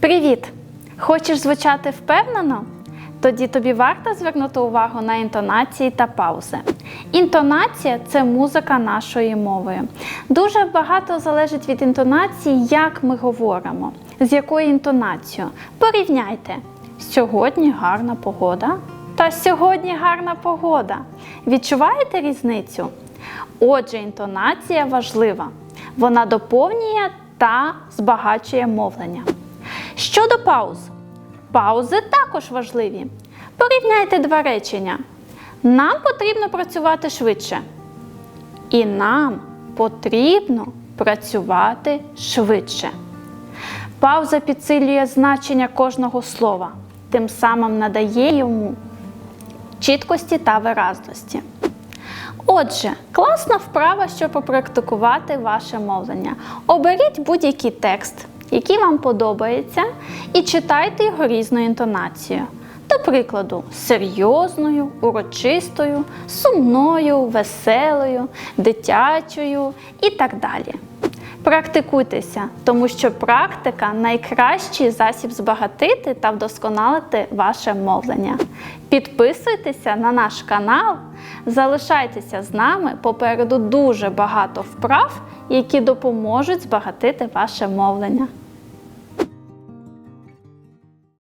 Привіт! Хочеш звучати впевнено? Тоді тобі варто звернути увагу на інтонації та паузи. Інтонація це музика нашої мови. Дуже багато залежить від інтонації, як ми говоримо, з якою інтонацією. Порівняйте. Сьогодні гарна погода. Та сьогодні гарна погода. Відчуваєте різницю? Отже, інтонація важлива. Вона доповнює та збагачує мовлення. Щодо пауз, паузи також важливі. Порівняйте два речення. Нам потрібно працювати швидше. І нам потрібно працювати швидше. Пауза підсилює значення кожного слова, тим самим надає йому чіткості та виразності. Отже, класна вправа, щоб попрактикувати ваше мовлення. Оберіть будь-який текст, який вам подобається, і читайте його різною інтонацією. До прикладу, серйозною, урочистою, сумною, веселою, дитячою і так далі. Практикуйтеся, тому що практика найкращий засіб збагатити та вдосконалити ваше мовлення. Підписуйтеся на наш канал, залишайтеся з нами. Попереду дуже багато вправ, які допоможуть збагатити ваше мовлення.